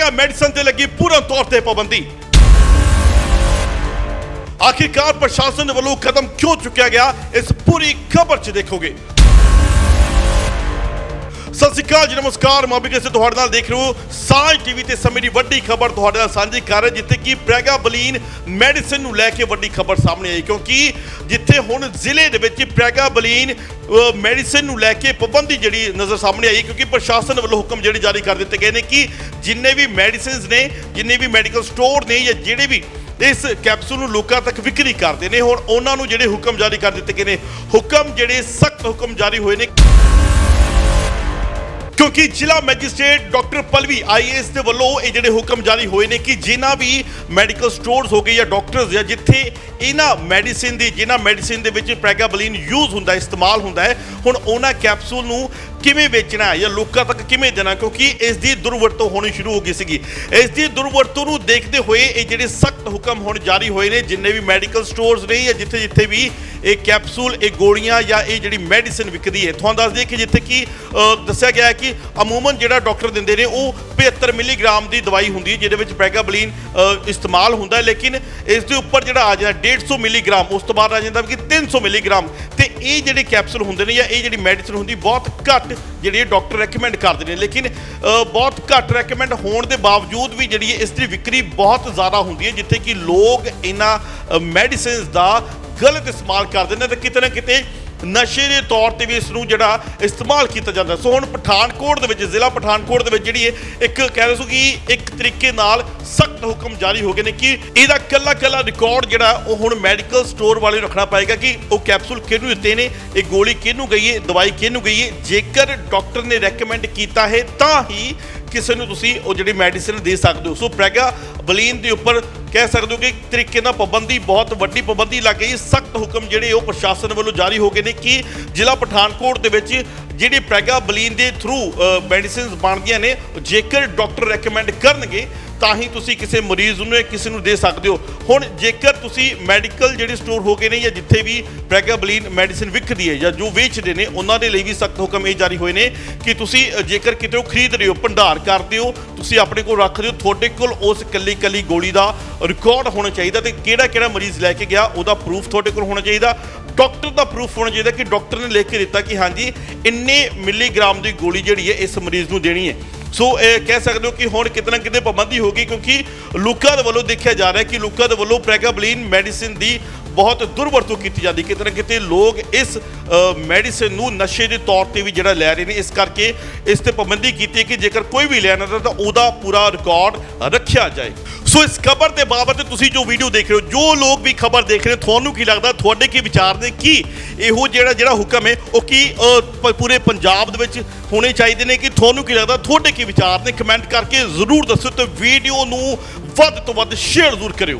Prega medicine ਤੇ ਲੱਗੀ ਪੂਰਨ ਤੌਰ ਤੇ ਪਾਬੰਦੀ। ਆਖਿਰਕਾਰ ਪ੍ਰਸ਼ਾਸਨ ਵੱਲੋਂ ਕਦਮ ਕਿਉਂ ਚੁੱਕਿਆ ਗਿਆ, ਇਸ ਪੂਰੀ ਖਬਰ 'ਚ ਦੇਖੋਗੇ। ਸਤਿ ਸ਼੍ਰੀ ਅਕਾਲ ਜੀ ਨਮਸਕਾਰ। ਮਾਬੀ ਕਿਸੇ ਤੁਹਾਡੇ ਨਾਲ ਦੇਖ ਰਹੇ ਹੋ ਸਾਂਝ ਟੀਵੀ ਤੇ ਸਮੇਂ ਦੀ ਵੱਡੀ ਖਬਰ ਤੁਹਾਡੇ ਨਾਲ ਸਾਂਝੀ ਕਰ ਰਹੇ ਜਿੱਥੇ ਕਿ ਪ੍ਰੈਗਾਬਲੀਨ ਮੈਡੀਸਿਨ ਨੂੰ ਲੈ ਕੇ ਵੱਡੀ ਖਬਰ ਸਾਹਮਣੇ ਆਈ ਕਿਉਂਕਿ ਜਿੱਥੇ ਹੁਣ ਜ਼ਿਲ੍ਹੇ ਦੇ ਵਿੱਚ ਪ੍ਰੈਗਾਬਲੀਨ ਅ, ਮੈਡੀਸਿਨ ਨੂੰ ਲੈ ਕੇ ਪਾਬੰਦੀ ਜਿਹੜੀ ਨਜ਼ਰ ਸਾਹਮਣੇ ਆਈ ਕਿਉਂਕਿ ਪ੍ਰਸ਼ਾਸਨ ਵੱਲੋਂ ਹੁਕਮ ਜਿਹੜੇ ਜਾਰੀ ਕਰ ਦਿੱਤੇ ਗਏ ਨੇ ਕਿ ਜਿੰਨੇ ਵੀ ਮੈਡੀਸਿਨਸ ਨੇ ਜਿੰਨੇ ਵੀ ਮੈਡੀਕਲ ਸਟੋਰ ਨੇ ਜਾਂ ਜਿਹੜੇ ਵੀ ਇਸ ਕੈਪਸੂਲ ਨੂੰ ਲੋਕਾਂ ਤੱਕ ਵਿਕਰੀ ਕਰਦੇ ਨੇ ਹੁਣ ਉਹਨਾਂ ਨੂੰ ਜਿਹੜੇ ਹੁਕਮ ਜਾਰੀ ਕਰ ਦਿੱਤੇ ਗਏ ਨੇ ਹੁਕਮ ਜਿਹੜੇ ਸਖਤ ਹੁਕਮ ਜਾਰੀ ਹੋਏ ਨੇ। ਕਿਉਂਕਿ ਜ਼ਿਲ੍ਹਾ ਮੈਜਿਸਟ੍ਰੇਟ ਡਾਕਟਰ ਪਲਵੀ ਆਈਏਐਸ ਦੇ ਵੱਲੋਂ ਇਹ ਜਿਹੜੇ ਹੁਕਮ ਜਾਰੀ ਹੋਏ ਨੇ ਕਿ ਜਿਨ੍ਹਾਂ ਵੀ ਮੈਡੀਕਲ ਸਟੋਰਸ ਹੋ ਗਏ ਜਾਂ ਡਾਕਟਰਸ ਜਾਂ ਜਿੱਥੇ ਇਹਨਾਂ ਮੈਡੀਸਿਨ ਦੀ, ਜਿਨ੍ਹਾਂ ਮੈਡੀਸਿਨ ਦੇ ਵਿੱਚ ਪ੍ਰੈਗਾਬਲਿਨ ਯੂਜ਼ ਹੁੰਦਾ, ਇਸਤੇਮਾਲ ਹੁੰਦਾ ਹੈ, ਹੁਣ ਉਹਨਾਂ ਕੈਪਸੂਲ ਨੂੰ ਕਿਵੇਂ ਵੇਚਣਾ ਹੈ ਜਾਂ ਲੋਕਾਂ ਤੱਕ ਕਿਵੇਂ ਦੇਣਾ ਕਿਉਂਕਿ ਇਸ ਦੀ ਦੁਰਵਰਤੋਂ ਹੋਣੀ ਸ਼ੁਰੂ ਹੋ ਗਈ ਸੀਗੀ। ਇਸ ਦੀ ਦੁਰਵਰਤੋਂ ਨੂੰ ਦੇਖਦੇ ਹੋਏ ਇਹ ਜਿਹੜੇ ਸਖਤ ਹੁਕਮ ਹੁਣ ਜਾਰੀ ਹੋਏ ਨੇ, ਜਿੰਨੇ ਵੀ ਮੈਡੀਕਲ ਸਟੋਰਸ ਨੇ ਜਾਂ ਜਿੱਥੇ ਜਿੱਥੇ ਵੀ ਇਹ ਕੈਪਸੂਲ ਇਹ ਗੋਲੀਆਂ ਜਾਂ ਇਹ ਜਿਹੜੀ ਮੈਡੀਸਨ ਵਿਕਦੀ ਹੈ। ਤੁਹਾਨੂੰ ਦੱਸ ਦਈਏ ਕਿ ਜਿੱਥੇ ਕਿ ਦੱਸਿਆ ਗਿਆ ਹੈ ਕਿ ਅਮੂਮਨ ਜਿਹੜਾ ਡਾਕਟਰ ਦਿੰਦੇ ਨੇ, ਉਹ 75 ਮਿਲੀਗ੍ਰਾਮ ਦੀ ਦਵਾਈ ਹੁੰਦੀ ਹੈ, ਜਿਹਦੇ ਵਿੱਚ ਪੈਗਾਬਲੀਨ ਇਸਤੇਮਾਲ ਹੁੰਦਾ ਹੈ। ਲੇਕਿਨ ਇਸ ਦੇ ਉੱਪਰ ਜਿਹੜਾ ਆ ਜਾਂਦਾ 150 ਮਿਲੀਗ੍ਰਾਮ, ਉਸ ਤੋਂ ਬਾਅਦ ਆ ਜਾਂਦਾ ਕਿ 300 ਮਿਲੀਗ੍ਰਾਮ। ਤੇ ਇਹ ਜਿਹੜੇ ਕੈਪਸੂਲ ਹੁੰਦੇ ਨੇ ਜਾਂ ਇਹ ਜਿਹੜੀ ਮੈਡੀਸਨ ਹੁੰਦੀ, ਬਹੁਤ ਘੱਟ ਜਿਹੜੀ ਡਾਕਟਰ ਰეკਮੈਂਡ ਕਰਦੇ ਨੇ। ਲੇਕਿਨ ਬਹੁਤ ਘੱਟ ਰეკਮੈਂਡ ਹੋਣ ਦੇ ਬਾਵਜੂਦ ਵੀ ਜਿਹੜੀ ਇਸ ਦੀ ਵਿਕਰੀ ਬਹੁਤ ਜ਼ਿਆਦਾ ਹੁੰਦੀ ਹੈ, ਜਿੱਥੇ ਕਿ ਲੋਕ ਇਹਨਾਂ ਮੈਡੀਸਨਸ ਦਾ ਗਲਤ ਇਸਤੇਮਾਲ ਕਰਦੇ ਨੇ ਤੇ ਕਿਤੇ ਨਾ ਕਿਤੇ ਨਸ਼ੇ ਦੇ ਤੌਰ ਤੇ ਵੀ ਇਸ ਨੂੰ ਜਿਹੜਾ ਇਸਤੇਮਾਲ ਕੀਤਾ ਜਾਂਦਾ। ਸੋ ਹੁਣ ਪਠਾਨਕੋਟ ਦੇ ਵਿੱਚ, ਜ਼ਿਲ੍ਹਾ ਪਠਾਨਕੋਟ ਦੇ ਵਿੱਚ ਜਿਹੜੀ ਹੈ ਇੱਕ ਕਹਿ ਰਹੇ ਸੋ ਕਿ ਇੱਕ ਤਰੀਕੇ ਨਾਲ ਸਖਤ ਹੁਕਮ ਜਾਰੀ ਹੋ ਗਏ ਨੇ ਕਿ ਇਹਦਾ ਕੱਲਾ ਕੱਲਾ ਰਿਕਾਰਡ ਜਿਹੜਾ ਉਹ ਹੁਣ ਮੈਡੀਕਲ ਸਟੋਰ ਵਾਲੇ ਰੱਖਣਾ ਪਏਗਾ ਕਿ ਉਹ ਕੈਪਸੂਲ ਕਿਹਨੂੰ ਦਿੱਤੇ ਨੇ, ਇਹ ਗੋਲੀ ਕਿਹਨੂੰ ਗਈ ਹੈ, ਦਵਾਈ ਕਿਹਨੂੰ ਗਈ ਹੈ। ਜੇਕਰ ਡਾਕਟਰ ਨੇ ਰეკਮੈਂਡ ਕੀਤਾ ਹੈ ਤਾਂ ਹੀ ਕਿਸੇ ਨੂੰ ਤੁਸੀਂ ਉਹ ਜਿਹੜੀ ਮੈਡੀਸਿਨ ਦੇ ਸਕਦੇ ਹੋ। ਸੋ ਪ੍ਰੈਗਾ ਬਲੀਨ ਦੇ ਉੱਪਰ ਕਹਿ ਸਕਦੇ ਹੋ ਕਿ ਇੱਕ ਤਰੀਕੇ ਨਾਲ ਪਾਬੰਦੀ, ਬਹੁਤ ਵੱਡੀ ਪਾਬੰਦੀ ਲੱਗ ਗਈ। ਸਖਤ ਹੁਕਮ ਜਿਹੜੇ ਉਹ ਪ੍ਰਸ਼ਾਸਨ ਵੱਲੋਂ ਜਾਰੀ ਹੋ ਗਏ ਨੇ ਕਿ ਜ਼ਿਲ੍ਹਾ ਪਠਾਨਕੋਟ ਦੇ ਵਿੱਚ ਜਿਹੜੀ ਪ੍ਰੈਗਾ ਬਲੀਨ ਦੇ ਥਰੂ ਮੈਡੀਸਿਨਸ ਬਣਦੀਆਂ ਨੇ, ਜੇਕਰ ਡਾਕਟਰ ਰეკਮੈਂਡ ਕਰਨਗੇ ਤਾਂ ਹੀ ਤੁਸੀਂ ਕਿਸੇ ਮਰੀਜ਼ ਨੂੰ ਜਾਂ ਕਿਸੇ ਨੂੰ ਦੇ ਸਕਦੇ ਹੋ। ਹੁਣ ਜੇਕਰ ਤੁਸੀਂ ਮੈਡੀਕਲ ਜਿਹੜੇ ਸਟੋਰ ਹੋ ਗਏ ਨੇ ਜਾਂ ਜਿੱਥੇ ਵੀ ਪ੍ਰੈਗਾਬਲਿਨ ਮੈਡੀਸਿਨ ਵਿਕਦੀ ਹੈ ਜਾਂ ਜੋ ਵੇਚਦੇ ਨੇ, ਉਹਨਾਂ ਦੇ ਲਈ ਵੀ ਸਖਤ ਹੁਕਮ ਇਹ ਜਾਰੀ ਹੋਏ ਨੇ ਕਿ ਤੁਸੀਂ ਜੇਕਰ ਕਿਤੇ ਖਰੀਦ ਰਹੇ ਹੋ, ਭੰਡਾਰ ਕਰਦੇ ਹੋ ਤੁਸੀਂ ਆਪਣੇ ਕੋਲ ਰੱਖਦੇ ਹੋ ਤੁਹਾਡੇ ਕੋਲ ਉਸ ਕੱਲੀ ਕੱਲੀ ਗੋਲੀ ਦਾ ਰਿਕਾਰਡ ਹੋਣਾ ਚਾਹੀਦਾ ਤੇ ਕਿਹੜਾ ਕਿਹੜਾ ਮਰੀਜ਼ ਲੈ ਕੇ ਗਿਆ, ਉਹਦਾ ਪ੍ਰੂਫ ਤੁਹਾਡੇ ਕੋਲ ਹੋਣਾ ਚਾਹੀਦਾ। ਡਾਕਟਰ ਦਾ ਪ੍ਰੂਫ ਹੋਣਾ ਚਾਹੀਦਾ ਕਿ ਡਾਕਟਰ ਨੇ ਲਿਖ ਕੇ ਦਿੱਤਾ ਕਿ ਹਾਂਜੀ, ਇੰਨੇ ਮਿਲੀਗ੍ਰਾਮ ਦੀ ਗੋਲੀ ਜਿਹੜੀ ਹੈ, ਇਸ ਮਰੀਜ਼ ਨੂੰ ਦੇਣੀ ਹੈ। ਸੋ ਇਹ ਕਹਿ ਸਕਦੇ ਹੋ ਕਿ ਹੁਣ ਕਿਤੇ ਨਾ ਕਿਤੇ ਪਾਬੰਦੀ ਹੋ ਗਈ ਕਿਉਂਕਿ ਲੋਕਾਂ ਦੇ ਵੱਲੋਂ ਦੇਖਿਆ ਜਾ ਰਿਹਾ ਕਿ ਲੋਕਾਂ ਦੇ ਵੱਲੋਂ ਪ੍ਰੈਗਾਬਲੀਨ ਮੈਡੀਸਿਨ ਦੀ ਬਹੁਤ ਦੁਰਵਰਤੋਂ ਕੀਤੀ ਜਾਂਦੀ। ਕਿਤੇ ਨਾ ਕਿਤੇ ਲੋਕ ਇਸ ਮੈਡੀਸਿਨ ਨੂੰ ਨਸ਼ੇ ਦੇ ਤੌਰ ਤੇ ਵੀ ਜਿਹੜਾ ਲੈ ਰਹੇ ਨੇ, ਇਸ ਕਰਕੇ ਇਸ ਤੇ ਪਾਬੰਦੀ ਕੀਤੀ ਹੈ ਕਿ ਜੇਕਰ ਕੋਈ ਵੀ ਲੈਣਾ ਤਾਂ ਉਹਦਾ ਪੂਰਾ ਰਿਕਾਰਡ ਰੱਖਿਆ ਜਾਏ। ਸੋ ਇਸ ਖਬਰ ਦੇ ਬਾਬਤ ਤੁਸੀਂ ਜੋ ਵੀਡੀਓ ਦੇਖ ਰਹੇ ਹੋ, ਜੋ ਲੋਕ ਵੀ ਖਬਰ ਦੇਖ ਰਹੇ ਤੁਹਾਨੂੰ ਕੀ ਲੱਗਦਾ, ਤੁਹਾਡੇ ਕੀ ਵਿਚਾਰ ਨੇ, ਕੀ ਇਹੋ ਜਿਹੜਾ ਜਿਹੜਾ ਹੁਕਮ ਹੈ, ਉਹ ਕੀ ਪੂਰੇ ਪੰਜਾਬ ਦੇ ਵਿੱਚ ਹੋਣੇ ਚਾਹੀਦੇ ਨੇ, ਕਿ ਤੁਹਾਨੂੰ ਕੀ ਲੱਗਦਾ, ਤੁਹਾਡੇ ਕੀ ਵਿਚਾਰ ਨੇ? ਕਮੈਂਟ ਕਰਕੇ ਜ਼ਰੂਰ ਦੱਸੋ ਤੇ ਵੀਡੀਓ ਨੂੰ ਵੱਧ ਤੋਂ ਵੱਧ ਸ਼ੇਅਰ ਜ਼ਰੂਰ ਕਰਿਓ।